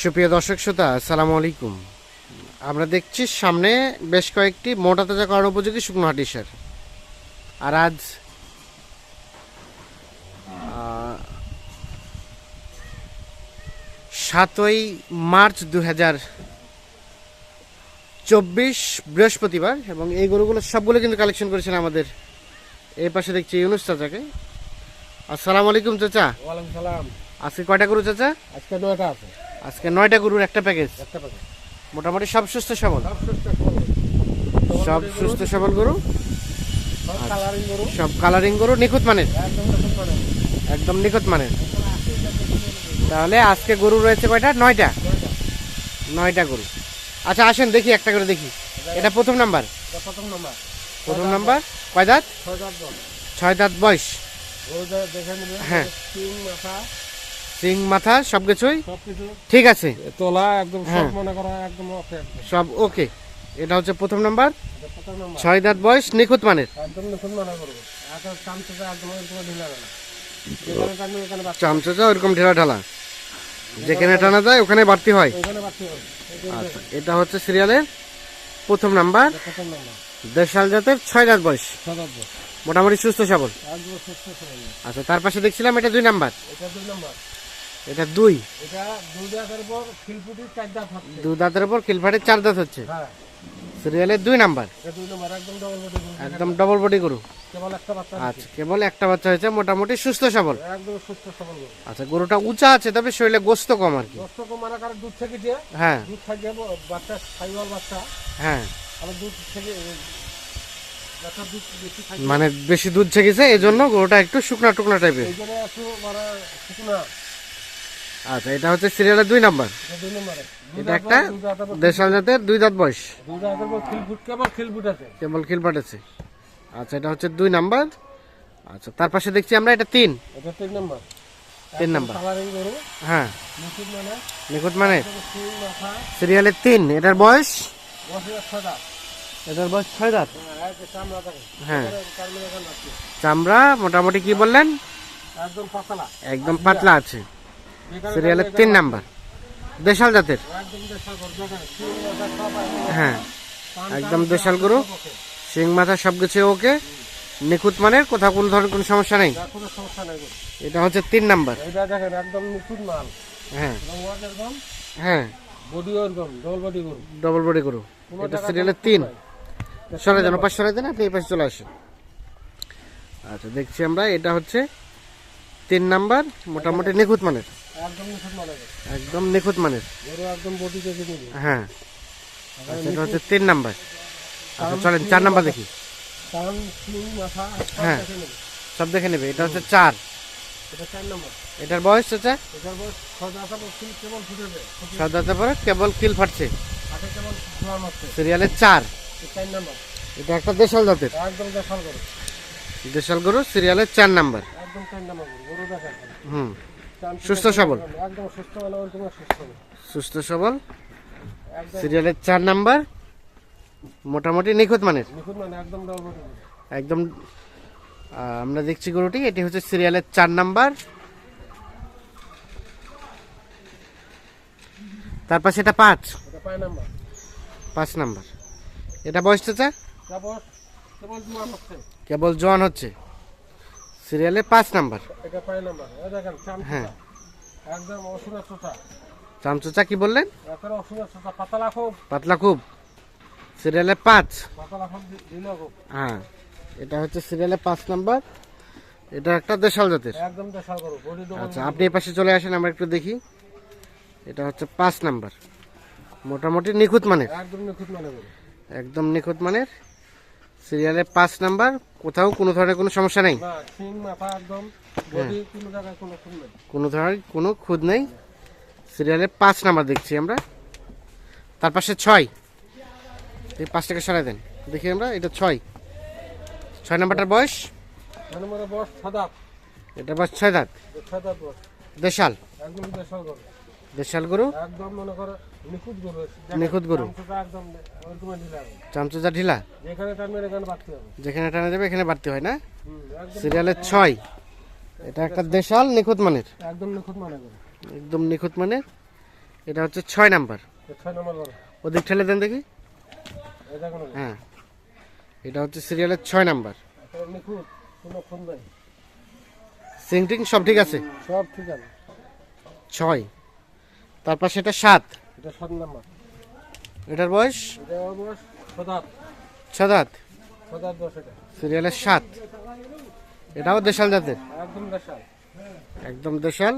সুপ্রিয় দর্শক শ্রোতা আসসালামু আলাইকুম। আমরা দেখছি সামনে বেশ কয়েকটি মোটা তাজা করার উপযোগী শুকনো হাটি সার। আর আজ সাতই মার্চ দু হাজার চব্বিশ বৃহস্পতিবার এবং এই গরুগুলো সবগুলো কিন্তু কালেকশন করেছেন আমাদের এই পাশে দেখছি ইউনুস চাচাকে। আসসালামু আলাইকুম চাচা। আজকে কয়টা গরু চাচা? আজকে নয়টা আছে। আজকে নয়টা গরুর একটা প্যাকেজ একটা প্যাকেট মোটামুটি সব সুস্থ সবল? সব সুস্থ সবল। সব সুস্থ সবল। গরু? সব কালারিং গরু। সব কালারিং গরু নিখুঁত মানের? একদম একদম নিখুঁত মানের। তাহলে আজকে গরু রয়েছে কয়টা? নয়টা। নয়টা গরু। আচ্ছা আসেন দেখি একটা করে দেখি। এটা প্রথম নাম্বার? প্রথম নম্বর। প্রথম নাম্বার? কয় দাঁত? ছয় দাঁত বয়স। হ্যাঁ। সিং মাথা সব কিছুই ঠিক আছে। তোলা একদম সব হ্যাঁ। মনে করা একদম ওকে। সব ওকে। এটা হচ্ছে প্রথম নাম্বার। ছয় দাঁত বয়স নিখুঁত মানের। মানে ওখানে ওরকম ঢেলা ঢালা। যেখানে টানা যায় ওখানে বাড়তি হয়। আচ্ছা এটা হচ্ছে সিরিয়ালের প্রথম নাম্বার। নম্বর। দেশাল জাতের ছয় দাঁত বয়স। মোটামুটি সুস্থ সবল। আচ্ছা তার পাশে দেখছিলাম এটা দুই নাম্বার। এটা দুই? এটা দুই দাঁতের পর খিলপুটি চার দাঁত হচ্ছে। দু দাঁতের উপর খিলফাটের চার দাঁত হচ্ছে? হ্যাঁ। সিরিয়ালের দুই নাম্বার? এটা দুই নম্বর একদম ডবল বডি গরু। আচ্ছা কেবল একটা বাচ্চা হয়েছে মোটামুটি সুস্থ সবল। একদম সুস্থ সবল আচ্ছা গরুটা উঁচা আছে তবে শরীরে গোস্ত কম আর কি। মানে দুধ থেকে যে হ্যাঁ। দুধ থাকে বাচ্চা খাইওয়াল বাচ্চা। হ্যাঁ। আবার দুধ থেকে বেশি মানে বেশি দুধ ছেগেছে এই জন্য গরুটা একটু শুকনা টুকনা টাইপের মানে শুকনা। আচ্ছা এটা হচ্ছে সিরিয়ালের দুই নাম্বার। এটা একটা দেশাল জাতের দুই দাঁত বয়স। কেবল খিলফুট আছে। আচ্ছা এটা হচ্ছে দুই নাম্বার। আচ্ছা তার পাশে দেখছি আমরা এটা তিন। এটা তিন নম্বর। তিন নাম্বার। হ্যাঁ। মানে। নিখুঁত মানে। সিরিয়ালের তিন। এটার বয়স? এটার বয়স ছয় দাঁত। হ্যাঁ চামড়া হ্যাঁ। চামড়া মোটামুটি কি বললেন? একদম পাতলা। একদম পাতলা আছে। সিরিয়ালের তিন নাম্বার। দেশাল জাতের। সিং হ্যাঁ একদম দেশাল গরু। শিং মাথা সব কিছু ওকে। নিখুঁত মানের কোথাও কোনো ধরনের কোনো সমস্যা নেই। এটা হচ্ছে তিন নাম্বার। একদম নতুন মাল। হ্যাঁ। হ্যাঁ। ডবল বডি গরু। এটা সিরিয়ালের তিন। নাই। সরে যান পাশ সরে দেন আপনি এই পাশে চলে আসেন। আচ্ছা দেখছি আমরা এটা হচ্ছে তিন নাম্বার মোটামুটি নিখুঁত মানের। একদম একদম নিখুঁত মানের। গরু একদম বডি নিবি হ্যাঁ। আচ্ছা এটা হচ্ছে তিন নাম্বার। আচ্ছা চলেন চার নাম্বার দেখি। মাথা হ্যাঁ। সব দেখে নেবে। এটা হচ্ছে চার। এটা চার নম্বর। এটার বয়স চাচা এটার বয়স ছয় দাঁত আবার সিং কেবল পরে কেবল কিল ফাটছে। সিরিয়ালের চার। এটা একটা দেশাল জাতের। একদম দেশাল গরু। সিরিয়ালের চার নাম্বার। একদম হুম। সুস্থ সবল। একদম সুস্থ মানে ওরকম সুস্থ সুস্থ সবল। সিরিয়ালের চার নাম্বার। মোটামুটি নিখুঁত মানের। নিখুঁত মানে একদম আমরা দেখছি গরুটি। এটি হচ্ছে সিরিয়ালের চার নাম্বার। তার পাশে এটা পাঁচ। পাঁচ নাম্বার। এটা বয়স চাচা? কেবল জোয়ান হচ্ছে। সিরিয়ালে পাঁচ নাম্বার। এটা পায় নাম্বার। এই দেখেন হ্যাঁ। একদম অসুরের চোটা চামচুচা কি বললেন? পাতলা খুব। পাতলা খুব। সিরিয়ালে পাঁচ। হ্যাঁ এটা হচ্ছে সিরিয়ালে পাঁচ নাম্বার। এটা একটা দেশাল জাতের। আচ্ছা আপনি এই পাশে চলে আসেন আমরা একটু দেখি। এটা হচ্ছে পাঁচ নাম্বার। মোটামুটি নিখুঁত মানের। একদম নিখুঁত মানে গরু। একদম নিখুঁত মানের। সিরিয়ালে পাঁচ নাম্বার কোথাও কোনো ধরনের কোনো সমস্যা নেই? বডি কোনো ধরনের কোনো খুদ নেই। সিরিয়ালে পাঁচ নাম্বার দেখছি আমরা। তার পাশে ছয়। এই পাঁচটাকে সরাই দেন। দেখি আমরা এটা ছয়। ছয় নাম্বারটার বয়স? এটা বয়স ছয় দাঁত। দেশাল। দেশাল গরু? একদম মনে করো নিখুঁত গরু ওরকম ঢিলা যেখানে টানা যাবে এখানে বাড়তি হয় না? সিরিয়ালের ছয়। এটা একটা দেশাল নিখুঁত মানের? একদম নিখুঁত মানে গরু। একদম নিখুঁত মানের? এটা হচ্ছে ছয় নাম্বার। ওদিক ঠেলে দেন দেখি। হ্যাঁ। এটা হচ্ছে সিরিয়ালের ছয় নাম্বার। সিংটিং সব ঠিক আছে? সব ঠিক আছে। ছয়। তারপর সেটা সাত। এটা সাত নম্বর। এটার বয়স? এটা সদাত। সদাত? সিরিয়ালের সাত। এটাও দেশাল জাতের? একদম দেশাল। একদম দেশাল।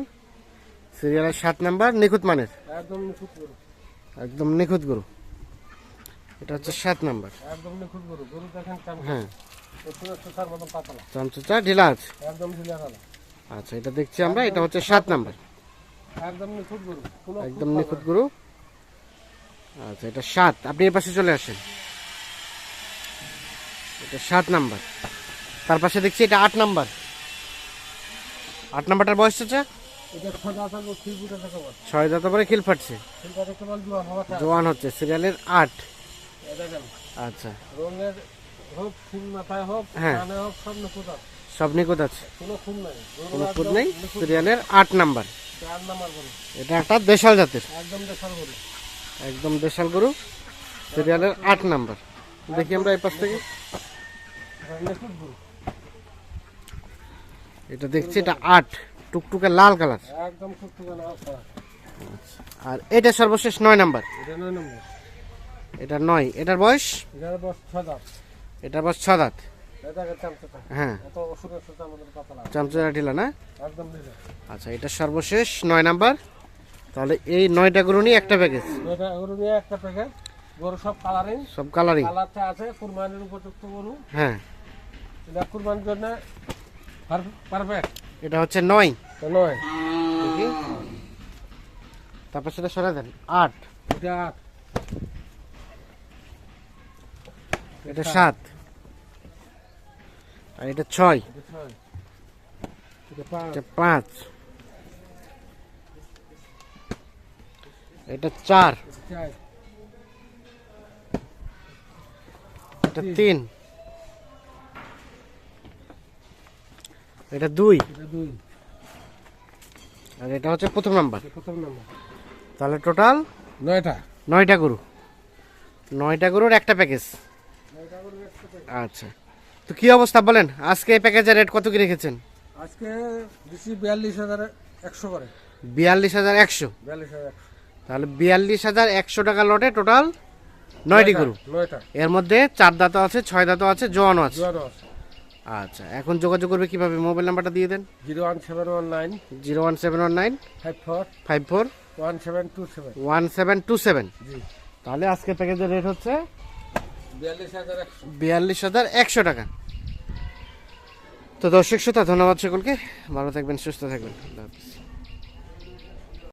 সিরিয়ালের সাত নাম্বার নিখুঁত মানের? একদম নিখুঁত গরু। একদম নিখুঁত গরু। এটা হচ্ছে সাত নাম্বার। একদম নিখুঁত গরু। গরু দেখেন হ্যাঁ। চামচুচা ঢিলা আছে? একদম ঢিলা আচ্ছা এটা দেখছি আমরা এটা হচ্ছে সাত নাম্বার। একদম নিখুঁত গরু। একদম নিখুঁত গরু। আচ্ছা এটা সাত। আপনি এই পাশে চলে আসেন। এটা সাত নাম্বার। তার পাশে দেখছি এটা আট নাম্বার। আট নাম্বারটার বয়স হচ্ছে ছয় দাঁত পরে খিল ফাটছে। জোয়ান হচ্ছে সিরিয়ালের আট। আচ্ছা। হ্যাঁ। সব নিখুঁত আছে। কোনো খুন নাই। সিরিয়ালের আট নাম্বার। এটা একটা দেশাল জাতের। একদম দেশাল একদম দেশাল গরু। সিরিয়ালের আট নাম্বার। দেখি আমরা এই পাশ থেকে। এটা দেখছি এটা আট। টুকটুকে লাল কালার। একদম টুকটুকে আর এটা সর্বশেষ নয় নাম্বার। এটা নয় নম্বর। এটা নয়। এটার বয়স? এটার এটার বয়স ছ দাঁত। হ্যাঁ। সাথে আমাদের পাতলা। চামচা ঢিলা না? আচ্ছা এটা সর্বশেষ নয় নাম্বার। তাহলে এই নয়টা গরু নিয়ে একটা প্যাকেজ এটা গরু নিয়ে একটা প্যাকেট গরু সব কালারিং সব কালারিং কালারটা আছে কুরবানির উপযুক্ত গরু। হ্যাঁ। এটা কুরবানির জন্য পারফেক্ট এটা হচ্ছে নয়। তো নয়। দেখি। তারপর সেটা সরে দেন। আট। এটা আট। এটা সাত। আর এটা ছয়। এটা ছয়। এটা পাঁচ। এটা চার। এটা তিন। এটা দুই। আর এটা হচ্ছে প্রথম নাম্বার। প্রথম নম্বর। তাহলে টোটাল নয়টা। নয়টা গরু। নয়টা গরুর একটা প্যাকেজ। আচ্ছা। তো কি অবস্থা বলেন? আজকে এই প্যাকেজের রেট কত কি রেখেছেন? আজকে বিয়াল্লিশ হাজার একশো করে। বিয়াল্লিশ হাজার একশো। বিয়াল্লিশ হাজার একশো। তাহলে বিয়াল্লিশ হাজার একশো টাকা লটে টোটাল নয়টি গরু। এর মধ্যে চার দাঁতও আছে ছয় দাঁতও আছে জোয়ানও আছে। আচ্ছা এখন যোগাযোগ করবে কীভাবে? মোবাইল নাম্বারটা দিয়ে দেন। Zero one seven one nine. Zero one seven one nine. Five four. Five four. One seven two seven. One seven two seven. তাহলে আজকে প্যাকেজের রেট হচ্ছে বিয়াল্লিশ হাজার একশো। বিয়াল্লিশ হাজার একশো টাকা। তো দর্শক শ্রোতা ধন্যবাদ সকলকে। ভালো থাকবেন সুস্থ থাকবেন। আল্লাহ হাফিজ।